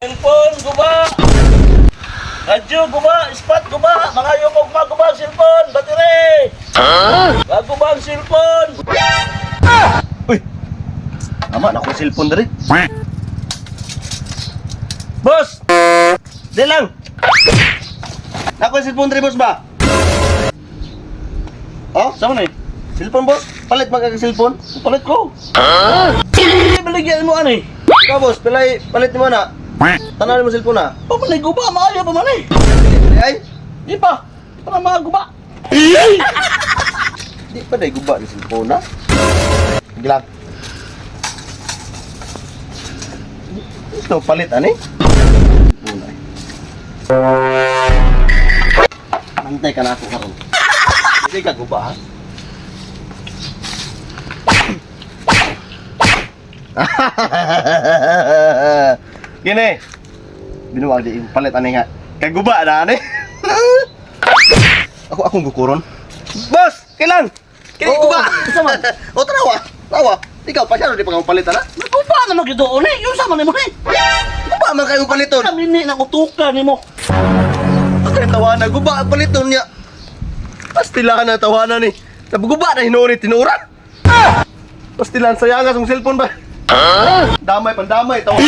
Cellphone, guba! Radyo, guba! Spot, guba! Mga yukog mga guba cellphone! Battery! Bago ba ang cellphone? Uy! Ama, naku cellphone dali. Boss! Di lang! Naku cellphone dali, boss ba? Oh, Saan na eh? cellphone boss? Palit magkaka cellphone? Palit ko! Hindi baligyan mo ano eh? Ikaw boss, pilay, palit mo na. Tanaw mo cellphone na. Pamanay guba, maayo pa man eh! Ay, Di pa! Di pa nga mga guba! di pa dahil guba ni cellphone na. Sige lang. Gusto palit ani? Cellphone ay. Mantay ka na ako karon. Hindi ka guba ha? Gini. Binuwag di palit ani nga. Kay guba na ani. ako akong gukuron. Boss, kailan? Kini Oo, guba. isa man. o tarawa. Tawa. Ikaw pa siya di pa palitan ha? Guba naman gito eh! Yung sama ni mo eh! Guba man kayo paliton. Kami ni nakutukan ni mo! Ang kaya tawanan, guba paliton niya. Pastilahan na tawanan ni. Nabuguba na hinuon ni tinura. Pastilahan sayangas ang cellphone ba? Damay pandamay tawa.